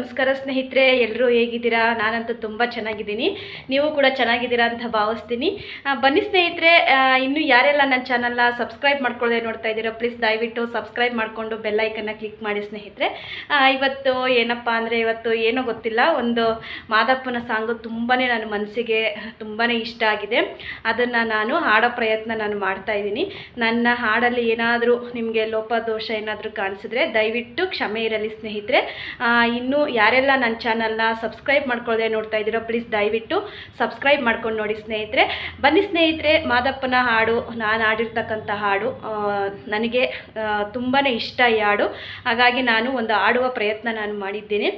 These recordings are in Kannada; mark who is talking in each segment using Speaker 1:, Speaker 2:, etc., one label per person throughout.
Speaker 1: ನಮಸ್ಕಾರ ಸ್ನೇಹಿತರೆ ಎಲ್ಲರೂ ಹೇಗಿದ್ದೀರಾ? ನಾನಂತೂ ತುಂಬ ಚೆನ್ನಾಗಿದ್ದೀನಿ. ನೀವು ಕೂಡ ಚೆನ್ನಾಗಿದ್ದೀರಾ ಅಂತ ಭಾವಿಸ್ತೀನಿ. ಬನ್ನಿ ಸ್ನೇಹಿತರೆ ಇನ್ನೂ ಯಾರೆಲ್ಲ ನನ್ನ ಚಾನಲ್ನ ಸಬ್ಸ್ಕ್ರೈಬ್ ಮಾಡ್ಕೊಳ್ಳದೆ ನೋಡ್ತಾ ಇದ್ದೀರೋ ಪ್ಲೀಸ್ ದಯವಿಟ್ಟು ಸಬ್ಸ್ಕ್ರೈಬ್ ಮಾಡಿಕೊಂಡು ಬೆಲ್ಲೈಕನ್ನ ಕ್ಲಿಕ್ ಮಾಡಿ ಸ್ನೇಹಿತರೆ. ಇವತ್ತು ಏನಪ್ಪ ಅಂದರೆ ಇವತ್ತು ಏನೋ ಗೊತ್ತಿಲ್ಲ, ಒಂದು ಮಾದಪ್ಪನ ಸಾಂಗು ತುಂಬಾ ನನ್ನ ಮನಸ್ಸಿಗೆ ತುಂಬಾ ಇಷ್ಟ ಆಗಿದೆ. ಅದನ್ನು ನಾನು ಹಾಡೋ ಪ್ರಯತ್ನ ನಾನು ಮಾಡ್ತಾ ಇದ್ದೀನಿ. ನನ್ನ ಹಾಡಲ್ಲಿ ಏನಾದರೂ ನಿಮಗೆ ಲೋಪದೋಷ ಏನಾದರೂ ಕಾಣಿಸಿದ್ರೆ ದಯವಿಟ್ಟು ಕ್ಷಮೆ ಇರಲಿ ಸ್ನೇಹಿತರೆ. ಇನ್ನು ಯಾರೆಲ್ಲ ನನ್ನ ಚಾನಲ್ನ ಸಬ್ಸ್ಕ್ರೈಬ್ ಮಾಡ್ಕೊಳ್ಳದೆ ನೋಡ್ತಾ ಇದ್ದೀರೋ ಪ್ಲೀಸ್ ದಯವಿಟ್ಟು ಸಬ್ಸ್ಕ್ರೈಬ್ ಮಾಡ್ಕೊಂಡು ನೋಡಿ ಸ್ನೇಹಿತರೆ. ಬನ್ನಿ ಸ್ನೇಹಿತರೆ, ಮಾದಪ್ಪನ ಹಾಡು, ನಾನು ಹಾಡಿರ್ತಕ್ಕಂಥ ಹಾಡು ನನಗೆ ತುಂಬಾ ಇಷ್ಟ ಈ ಹಾಡು. ಹಾಗಾಗಿ ನಾನು ಒಂದು ಹಾಡುವ ಪ್ರಯತ್ನ ನಾನು ಮಾಡಿದ್ದೇನೆ.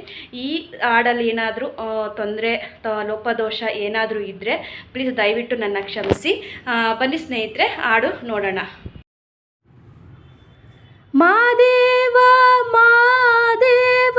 Speaker 1: ಈ ಹಾಡಲ್ಲಿ ಏನಾದರೂ ತೊಂದರೆ ಲೋಪದೋಷ ಏನಾದರೂ ಇದ್ದರೆ ಪ್ಲೀಸ್ ದಯವಿಟ್ಟು ನನ್ನ ಕ್ಷಮಿಸಿ. ಬನ್ನಿ ಸ್ನೇಹಿತರೆ, ಹಾಡು ನೋಡೋಣ. ಮಾದೇವ ಮಾದೇವ.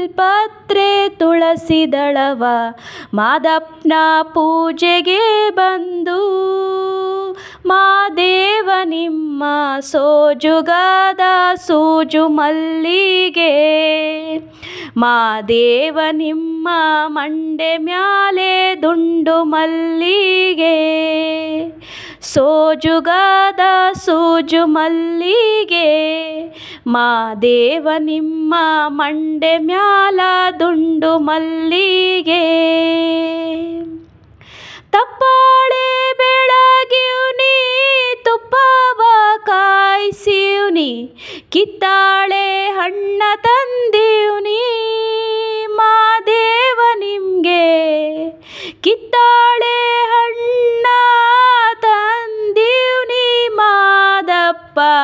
Speaker 1: ಬಿಲ್ಪತ್ರೆ ತುಳಸಿದಳವ ಮಾದಪ್ಪನ ಪೂಜೆಗೆ ಬಂದು. ಮಾದೇವ ನಿಮ್ಮ ಸೋಜುಗಾದ ಸೂಜು ಮಲ್ಲಿಗೆ. ಮಾದೇವ ನಿಮ್ಮ ಮಂಡೆ ಮ್ಯಾಲೆ ದುಂಡು ಮಲ್ಲಿಗೆ. ಸೋಜುಗಾದ ಸೂಜು ಮಲ್ಲಿಗೆ ಮಾದೇವ ನಿಮ್ಮ ಮಂಡೆ ಮ್ಯಾಲ ದುಂಡು ಮಲ್ಲಿಗೆ. ತಪ್ಪಾಳೆ ಬೆಳಗಿವ್ನಿ ತುಪ್ಪವ ಕಾಯಿಸಿವ್ನಿ ಕಿತ್ತಾಳೆ ಹಣ್ಣ ತಂದೀವ್ನಿ ಮಾದೇವ ನಿಮಗೆ ಕಿತ್ತಾಳೆ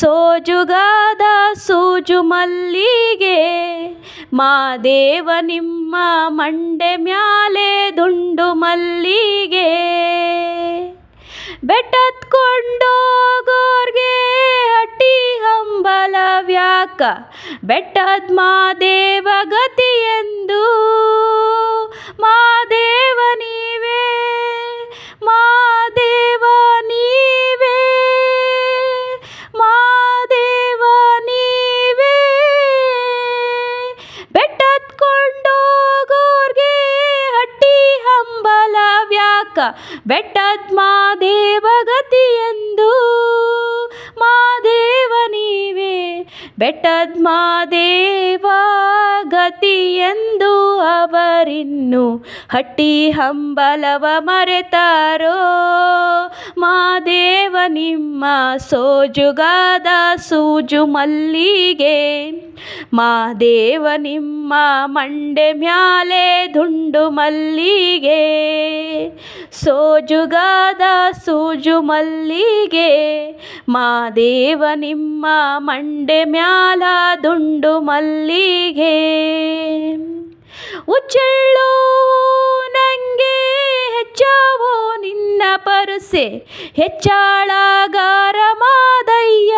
Speaker 1: ಸೋಜುಗಾದ ಸೂಜು ಮಲ್ಲಿಗೆ ಮಾದೇವ ನಿಮ್ಮ ಮಂಡೆ ಮ್ಯಾಲೆ ದುಂಡು ಮಲ್ಲಿಗೆ. ಬೆಟ್ಟತ್ಕೊಂಡೋಗೋರ್ಗೆ ಹಟ್ಟಿ ಹಂಬಲವ್ಯಾಕ ಬೆಟ್ಟದ ಮಾದೇವ ಗತಿಯೆಂದು ಬೆಟ್ಟದ ಮಾದೇವ ಎಂದು. ಮಾದೇವ ನೀವೇ. ಬೆಟ್ಟದ ಮಾದೇವ ಗತಿಯೆಂದು ಅವರಿನ್ನು ಹಟ್ಟಿ ಹಂಬಲವ ಮರೆತಾರೋ. ಮಾದೇವ ನಿಮ್ಮ ಸೋಜುಗಾದ ಸೂಜು ಮಲ್ಲಿಗೆ. ಮಾದೇವ ನಿಮ್ಮ ಮಂಡೆ ಮ್ಯಾಲೆ ದುಂಡು ಮಲ್ಲಿಗೆ. ಸೋಜುಗಾದ ಸೂಜು ಮಲ್ಲಿಗೆ ಮಾದೇವ ನಿಮ್ಮ ಮಂಡೆ ಮ್ಯಾಲ ದುಂಡು ಮಲ್ಲಿಗೆ. ಉಚ್ಚೆಳ್ಳು ನಂಗೆ ಹೆಚ್ಚಾವೋ ನಿನ್ನ ಪರಸೆ, ಹೆಚ್ಚಾಳಗಾರ ಮಾದಯ್ಯ.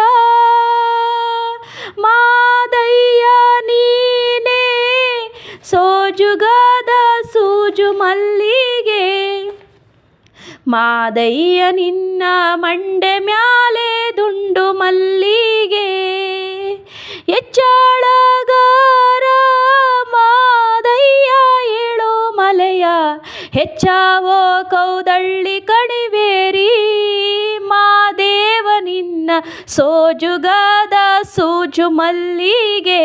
Speaker 1: ಮಾದಯ್ಯ ನೀನೇ ಸೋಜುಗಾದ ಮಾದಯ್ಯ ನಿನ್ನ ಮಂಡೆ ಮ್ಯಾಲೆ ದುಂಡು ಮಲ್ಲಿಗೆ. ಹೆಚ್ಚಾಳಗಾರ ಮಾದಯ್ಯ ಏಳೋ ಮಲೆಯ ಹೆಚ್ಚಾವೋ ಕೌದಳ್ಳಿ ಕಣಿವೇರಿ. ಮಾದೇವ ನಿನ್ನ ಸೋಜುಗಾದ ಸೋಜು ಮಲ್ಲಿಗೆ.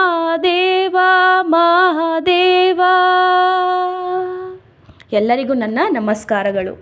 Speaker 1: ಎಲ್ಲರಿಗೂ ನನ್ನ ನಮಸ್ಕಾರಗಳು.